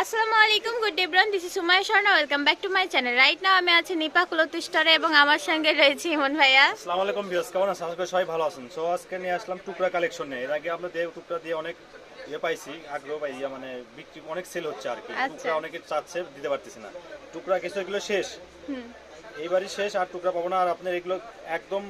আসসালামু আলাইকুম good day bran this is Sumai Sharma welcome back to my channel right now আমি আছি নিপা কুলত স্টোরে এবং আমার সঙ্গে রয়েছে ইমন ভাইয়া। আসসালামু আলাইকুম ভিউয়ার্স কেমন আছেন? আশা করি সবাই ভালো আছেন। সো আজকে নিয়ে আসলাম টুকরা কালেকশন নিয়ে। এর আগে আমরা দিয়ে টুকরা দিয়ে অনেক ইয়ে পাইছি আগ্রহ পাই মানে বিক্রি অনেক সেল হচ্ছে আর কি। আচ্ছা। টুকরা অনেকে চাচ্ছে দিতে পারতেছি না। টুকরা কিছু এগুলো শেষ। হুম। এইবারই শেষ আর টুকরা পাবো না। আর আপনার এগুলো একদম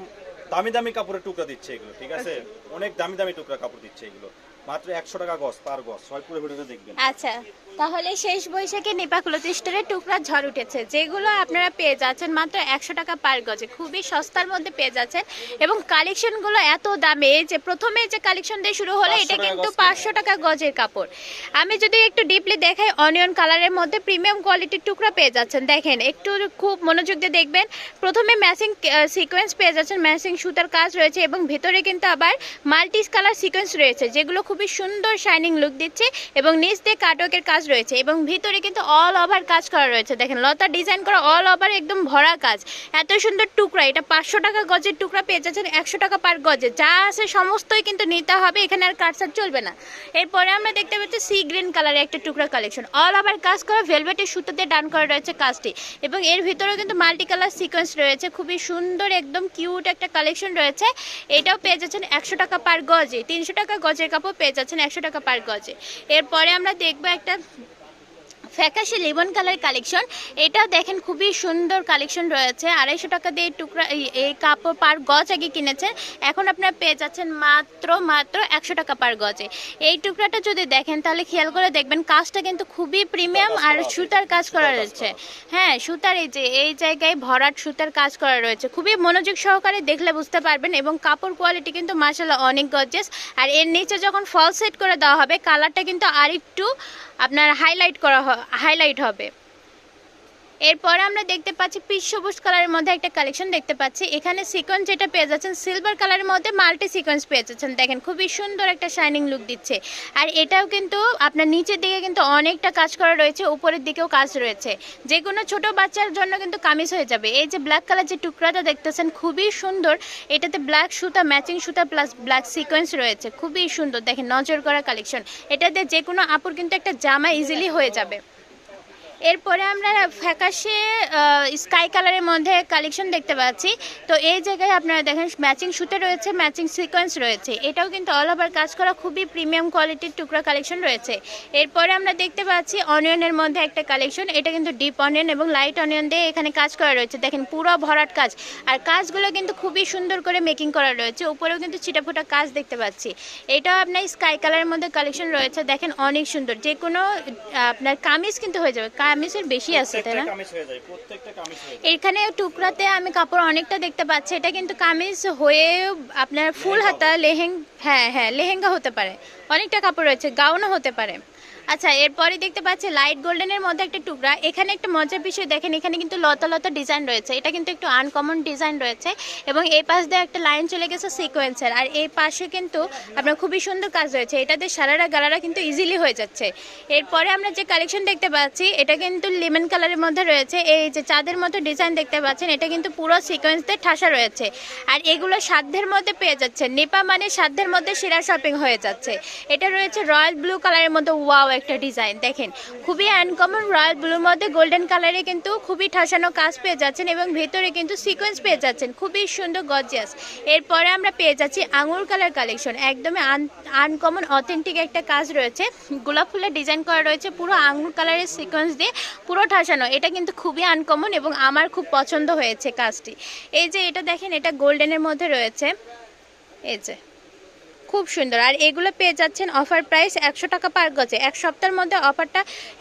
দামি দামি কাপড়ের টুকরা দিচ্ছে এগুলো ঠিক আছে? অনেক দামি দামি টুকরা কাপড় দিচ্ছে এগুলো। মাত্র একশো টাকা গজ পার গজ সবাই পুরো ভিডিওতে দেখবেন। আচ্ছা তাহলে শেষ বৈশাখে নিপা কুলত স্টোরে টুকরা ঝড় উঠেছে যেগুলো আপনারা পেয়ে যাচ্ছেন মাত্র একশো টাকা পার গজে। খুবই সস্তার মধ্যে পেয়ে যাচ্ছেন এবং কালেকশনগুলো এত দামে যে প্রথমে যে কালেকশন দিয়ে শুরু হলো এটা কিন্তু গজ কিনে। পাঁচশো টাকা গজের কাপড়। আমি যদি একটু ডিপলি দেখাই অনিয়ন কালারের মধ্যে প্রিমিয়াম কোয়ালিটির টুকরা পেয়ে যাচ্ছেন। দেখেন একটু খুব মনোযোগ দিয়ে দেখবেন প্রথমে ম্যাচিং সিকোয়েন্স পেয়ে যাচ্ছেন ম্যাচিং সুতার কাজ রয়েছে এবং ভেতরে কিন্তু আবার মাল্টি কালার সিকোয়েন্স রয়েছে যেগুলো খুবই সুন্দর শাইনিং লুক দিচ্ছে এবং নিচ দিয়ে কাটওয়ার্কের কাজ রয়েছে এবং ভিতরে কিন্তু অল ওভার কাজ করা রয়েছে। দেখেন, লতা ডিজাইন করা অল ওভার একদম ভরা কাজ। এত সুন্দর টুকরা, এটা পাঁচশো টাকা গজের টুকরা পেয়ে যাচ্ছেন একশো টাকা পার গজে। যা আছে সমস্তই কিন্তু নিতে হবে, এখানে আর কাটসার চলবে না। এরপরে আমরা দেখতে পাচ্ছি সি গ্রিন কালারের একটা টুকরা কালেকশন অল ওভার কাজ করা ভেলভেটের সুতো দিয়ে ডান করা রয়েছে কাজটি। এবং এর ভিতরেও কিন্তু মাল্টি কালার সিকোয়েন্স রয়েছে, খুবই সুন্দর, একদম কিউট একটা কালেকশন রয়েছে। এটাও পেয়ে যাচ্ছেন একশো টাকা পার গজে, তিনশো টাকা গজের কাপড় পেয়ে যাচ্ছেন একশো টাকা পার গজে। এরপরে আমরা দেখব একটা ফ্যাকাশে লেমন কালার কালেকশন। এটাও দেখেন খুবই সুন্দর কালেকশন রয়েছে। আড়াইশো টাকা দিয়ে টুকরা এই- এই কাপড় পার গজ আগে কিনেছেন। এখন আপনারা পেয়ে যাচ্ছেন মাত্র মাত্র একশো টাকা পার গজে। এই টুকরাটা যদি দেখেন তাহলে খেয়াল করে দেখবেন কাজটা কিন্তু খুবই প্রিমিয়াম আর সুতার কাজ করা রয়েছে। হ্যাঁ সুতার এই যে এই জায়গায় ভরাট সুতার কাজ করা রয়েছে। খুবই মনোযোগ সহকারে দেখলে বুঝতে পারবেন এবং কাপড় কোয়ালিটি কিন্তু মাসাল্লাহ অনেক গর্জেস আর এর নিচে যখন ফল সেট করে দেওয়া হবে কালারটা কিন্তু আরেকটু আপনার হাইলাইট করা হাইলাইট হবে। এরপরে আমরা দেখতে পাচ্ছি পিস সবুজ কালারের মধ্যে একটা কালেকশন দেখতে পাচ্ছি। এখানে সিকোয়েন্স যেটা পেয়ে যাচ্ছেন সিলভার কালারের মধ্যে মাল্টি সিকোয়েন্স পেয়ে যাচ্ছেন। দেখেন, খুবই সুন্দর একটা শাইনিং লুক দিচ্ছে। আর এটাও কিন্তু আপনার নিচের দিকে কিন্তু অনেকটা কাজ করা রয়েছে, উপরের দিকেও কাজ রয়েছে। যে কোনো ছোট বাচ্চার জন্য কিন্তু কামিজ হয়ে যাবে। এই যে ব্ল্যাক কালার যে টুকরাটা দেখতেছেন, খুবই সুন্দর। এটাতে ব্ল্যাক সুতা ম্যাচিং সুতা প্লাস ব্ল্যাক সিকোয়েন্স রয়েছে। খুবই সুন্দর। দেখেন, নজর করা কালেকশন এটাতে যে কোনো আপুর কিন্তু একটা জামা ইজিলি হয়ে যাবে। এরপরে আমরা ফ্যাকাশে স্কাই কালারের মধ্যে কালেকশন দেখতে পাচ্ছি। তো এই জায়গায় আপনারা দেখেন, ম্যাচিং সুতে রয়েছে, ম্যাচিং সিকোয়েন্স রয়েছে। এটাও কিন্তু অল ওভার কাজ করা খুবই প্রিমিয়াম কোয়ালিটির টুকরা কালেকশন রয়েছে। এরপরে আমরা দেখতে পাচ্ছি অনিয়নের মধ্যে একটা কালেকশন। এটা কিন্তু ডিপ অনিয়ন এবং লাইট অনিয়ন দিয়ে এখানে কাজ করা রয়েছে। দেখেন, পুরো ভরাট কাজ। আর কাজগুলো কিন্তু খুবই সুন্দর করে মেকিং করা রয়েছে। উপরেও কিন্তু ছিটাফোটা কাজ দেখতে পাচ্ছি। এটাও আপনার স্কাই কালারের মধ্যে কালেকশন রয়েছে। দেখেন, অনেক সুন্দর। যে কোনো আপনার কামিজ কিন্তু হয়ে যাবে। কামিজের বেশি আছে তাই না? এখানে টুকরাতে আমি কাপড় অনেকটা দেখতে পাচ্ছি এটা কিন্তু কামিজ হয়ে আপনার ফুল হাতা লেহেং হ্যাঁ হ্যাঁ লেহেঙ্গা হতে পারে অনেকটা কাপড় রয়েছে গাউনও হতে পারে। আচ্ছা এরপরে দেখতে পাচ্ছি লাইট গোল্ডেনের মধ্যে একটা টুকরা। এখানে একটা মজার বিষয় দেখেন, এখানে কিন্তু লতা লতা ডিজাইন রয়েছে। এটা কিন্তু একটু আনকমন ডিজাইন রয়েছে এবং এই পাশ দিয়ে একটা লাইন চলে গেছে সিকোয়েন্সের আর এই পাশে কিন্তু আপনার খুবই সুন্দর কাজ রয়েছে। এটাতে সারারা গালারা কিন্তু ইজিলি হয়ে যাচ্ছে। এরপরে আমরা যে কালেকশন দেখতে পাচ্ছি, এটা কিন্তু লেমন কালারের মধ্যে রয়েছে। এই যে চাঁদের মতো ডিজাইন দেখতে পাচ্ছেন, এটা কিন্তু পুরো সিকোয়েন্স দিয়ে ঠাসা রয়েছে। আর এগুলো সাধ্যের মধ্যে পেয়ে যাচ্ছে। নেপা মানে সাধ্যের মধ্যে সেরা শপিং হয়ে যাচ্ছে। এটা রয়েছে রয়্যাল ব্লু কালারের মধ্যে ওয়াও একটা ডিজাইন দেখেন, খুবই আনকমন রয়্যাল ব্লুর মধ্যে গোল্ডেন কালারে কিন্তু খুবই ঠাসানো কাজ পেয়ে যাচ্ছেন এবং ভেতরে কিন্তু সিকোয়েন্স পেয়ে যাচ্ছেন। খুবই সুন্দর গজিয়াস এরপরে আমরা পেয়ে যাচ্ছি আঙুর কালার কালেকশন একদমই আনকমন অথেন্টিক একটা কাজ রয়েছে। গোলাপ ফুলের ডিজাইন করা রয়েছে পুরো আঙুর কালারের সিকোয়েন্স দিয়ে, পুরো ঠাসানো। এটা কিন্তু খুবই আনকমন এবং আমার খুব পছন্দ হয়েছে কাজটি। এই যে এটা দেখেন, এটা গোল্ডেনের মধ্যে রয়েছে। এই যে। খুব সুন্দর। আর এগুলো পেয়ে যাচ্ছেন অফার প্রাইস একশো টাকা পার গজে। এক সপ্তাহের মধ্যে অফারটা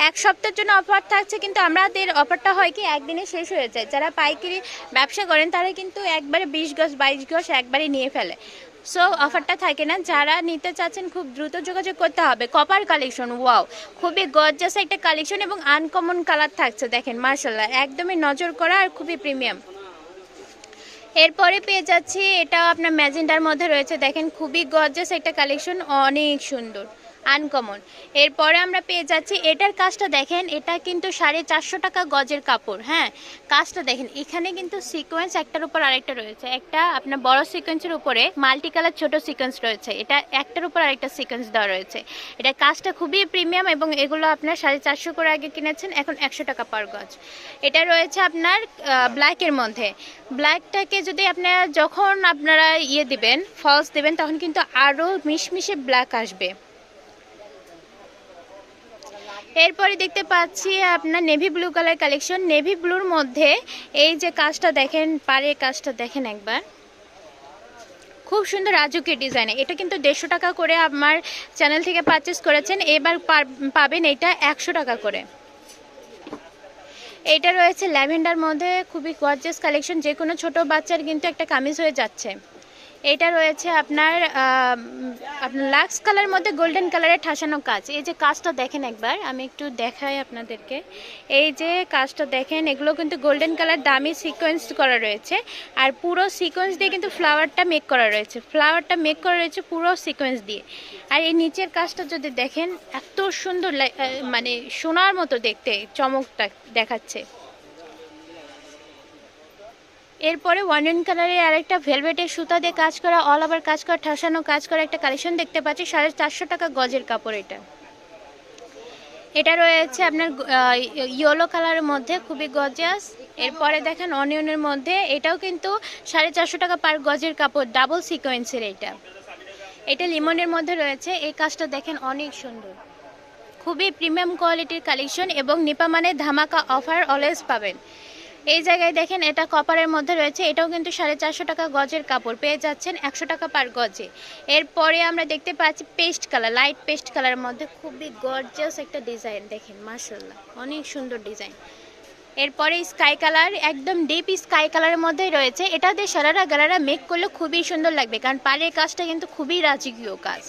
এক সপ্তাহের জন্য অফার থাকছে, কিন্তু আমাদের অফারটা হয় কি, একদিনে শেষ হয়ে যায়। যারা পাইকারি ব্যবসা করেন, তারা কিন্তু একবারে বিশ গজ, বাইশ গজ একবারে নিয়ে ফেলে। সো অফারটা থাকে না। যারা নিতে চাচ্ছেন, খুব দ্রুত যোগাযোগ করতে হবে। কপার কালেকশন ওয়াও খুবই গর্জাস একটা কালেকশন এবং আনকমন কালার থাকছে, দেখেন মার্শাল্লাহ একদমই নজর করা আর খুবই প্রিমিয়াম এরপরে পেয়ে যাচ্ছি, এটা আপনার ম্যাজেন্ডার মধ্যে রয়েছে। দেখেন, খুবই গর্জাস একটা কালেকশন অনেক সুন্দর। আনকমন। এরপরে আমরা পেয়ে যাচ্ছি, এটার কাজটা দেখেন, এটা কিন্তু সাড়ে চারশো টাকা গজের কাপড় হ্যাঁ? কাজটা দেখেন, এখানে কিন্তু সিকোয়েন্স একটার উপর আরেকটা রয়েছে। একটা আপনার বড় সিকোয়েন্সের উপরে মাল্টি কালার ছোট সিকোয়েন্স রয়েছে। এটা একটার উপর আরেকটা সিকোয়েন্স দেওয়া রয়েছে। এটা কাজটা খুবই প্রিমিয়াম এবং এগুলো আপনার সাড়ে চারশো করে আগে কিনেছেন, এখন একশো টাকা পার গজ। এটা রয়েছে আপনার ব্ল্যাকের মধ্যে। ব্ল্যাকটাকে যদি আপনারা যখন আপনারা ইয়ে দিবেন ফলস দেবেন, তখন কিন্তু আরও মিশমিশে ব্ল্যাক আসবে। এরপরে দেখতে পাচ্ছি আপনার navy blue colour collection navy ব্লুর মধ্যে এই যে কাজটা দেখেন, পাড়ের কাজটা দেখেন একবার। খুব সুন্দর রাজুকের ডিজাইন এটা কিন্তু দেড়শো টাকা করে আমার চ্যানেল থেকে পারচেস করেছেন। এবার পাবেন এটা একশো টাকা করে। এটা রয়েছে ল্যাভেন্ডার মধ্যে। খুবই গর্জিয়াস কালেকশন যে কোনো ছোটো বাচ্চার কিন্তু একটা কামিজ হয়ে যাচ্ছে। এটা রয়েছে আপনার আপনার লাক্স কালার মধ্যে গোল্ডেন কালারের ঠাসানো কাজ। এই যে কাজটা দেখেন একবার, আমি একটু দেখাই আপনাদেরকে। এই যে কাজটা দেখেন, এগুলো কিন্তু গোল্ডেন কালার দামি সিকোয়েন্স করা রয়েছে। আর পুরো সিকোয়েন্স দিয়ে কিন্তু ফ্লাওয়ারটা মেক করা রয়েছে। ফ্লাওয়ারটা মেক করা রয়েছে পুরো সিকোয়েন্স দিয়ে। আর এই নিচের কাজটা যদি দেখেন, এত সুন্দর মানে সোনার মতো দেখতে, চমকটা দেখাচ্ছে। এরপরে ওয়ান কালারের আরেকটা ভেলভেটের সুতা দিয়ে কাজ করা অল ওভার কাজ করা, ঠাসানো, কাজ করা একটা কালেকশন দেখতে পাচ্ছি, সাড়ে চারশো টাকা গজের কাপড় এটা। এটা রয়েছে আপনার ইয়েলো কালারের মধ্যে, খুবই গজাস এরপরে দেখেন অনিয়নের মধ্যে, এটাও কিন্তু সাড়ে চারশো টাকা পার গজের কাপড় ডাবল সিকোয়েন্সের এটা। এটা লিমনের মধ্যে রয়েছে, এই কাজটা দেখেন অনেক সুন্দর। খুবই প্রিমিয়াম কোয়ালিটির কালেকশন এবং নিপামানের ধামাকা অফার অলওয়েজ পাবেন। এই জায়গায় দেখেন এটা কপারের মধ্যে রয়েছে, এটাও কিন্তু সাড়ে চারশো টাকা গজের কাপড়, পেয়ে যাচ্ছেন একশো টাকা পার গজে। এরপরে আমরা দেখতে পাচ্ছি পেস্ট কালার, লাইট পেস্ট কালারের মধ্যে খুবই গর্জিয়াস একটা ডিজাইন দেখেন মার্শাল্লাহ অনেক সুন্দর ডিজাইন এরপরে স্কাই কালার একদম ডিপ স্কাই কালারের মধ্যেই রয়েছে। এটা দিয়ে সারারা গালারা মেক করলে খুবই সুন্দর লাগবে, কারণ পাড়ের কাজটা কিন্তু খুবই রাজকীয় কাজ।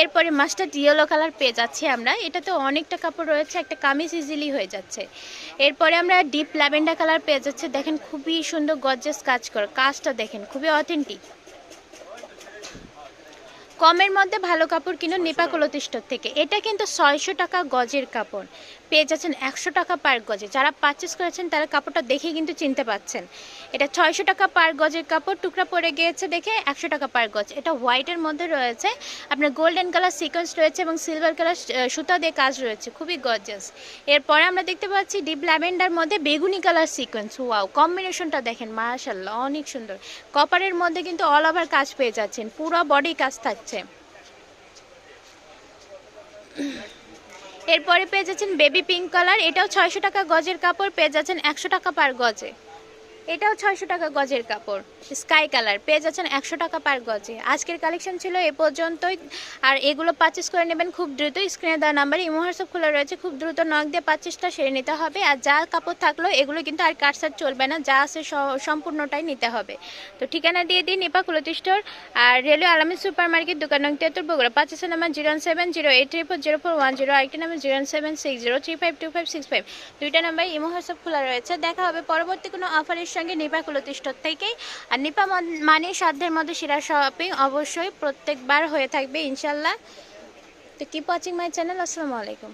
এরপরে মাস্টার ইয়েলো কালার পেয়ে যাচ্ছি আমরা। এটাতে অনেকটা কাপড় রয়েছে, একটা কামিজ ইজিলি হয়ে যাচ্ছে। এরপরে আমরা ডিপ ল্যাভেন্ডার কালার পেয়ে যাচ্ছে। দেখেন খুবই সুন্দর গর্জাস কাজ করে, কাজটা দেখেন, খুবই অথেন্টিক কমের মধ্যে ভালো কাপড় কিনুন নিপা কলতিষ্ঠ থেকে। এটা কিন্তু ছয়শো টাকা গজের কাপড়। পেয়ে যাচ্ছেন একশো টাকা পার গজে। যারা পারচেস করেছেন তারা কাপড়টা দেখে কিন্তু চিনতে পাচ্ছেন। এটা ছয়শো টাকা পার গজের কাপড় টুকরা পড়ে গিয়েছে দেখে একশো টাকা পার গজ। এটা হোয়াইটের মধ্যে রয়েছে। আপনার গোল্ডেন কালার সিকোয়েন্স রয়েছে এবং সিলভার কালার সুতা দিয়ে কাজ রয়েছে। খুবই গর্জাস এরপরে আমরা দেখতে পাচ্ছি ডিপ ল্যাভেন্ডার মধ্যে বেগুনি কালার সিকোয়েন্স ওয়াও কম্বিনেশনটা দেখেন মাশাল্লাহ অনেক সুন্দর। কপারের মধ্যে কিন্তু অল ওভার কাজ পেয়ে যাচ্ছেন। পুরো বডি কাজ থাকছে। এরপরে পেয়ে যাচ্ছেন বেবি পিঙ্ক কালার। এটাও ছয়শো টাকা গজের কাপড়, পেয়ে যাচ্ছেন একশো টাকা পার গজে। এটাও ছয়শো টাকা গজের কাপড়। Sky colour. পেয়ে যাচ্ছেন একশো টাকা পার গজে। আজকের কালেকশন ছিল এ পর্যন্তই। আর এগুলো পারচেস করে নেবেন খুব দ্রুত। স্ক্রিনে দেওয়া নাম্বারে ইমো হোয়াটসঅ্যাপ খোলা রয়েছে। খুব দ্রুত নখ দিয়ে পারচেসটা সেরে নিতে হবে। আর যা কাপড় থাকল, এগুলো কিন্তু আর কাটসাট চলবে না। যা আছে সম্পূর্ণটাই নিতে হবে। তো ঠিকানা দিয়ে দিন নিপা কুলতি স্টোর আর রেলওয়ে আলামী সুপার মার্কেট দোকান নং তেতুর বগুড়া। পাঁচের number zero seven zero eight three four zero four one zero আরেকটি number zero seven six zero three five two five six five দুইটা নাম্বার ইমো খোলা রয়েছে। দেখা হবে পরবর্তী কোনো অফারের সঙ্গে নিপা কুলতি স্টোর থেকেই। আর নিপা মন- সাধ্যের মধ্যে সেরা শপিং অবশ্যই প্রত্যেকবার হয়ে থাকবে, ইনশাল্লাহ। তো কিপ ওয়াচিং মাই চ্যানেল আসসালামু আলাইকুম।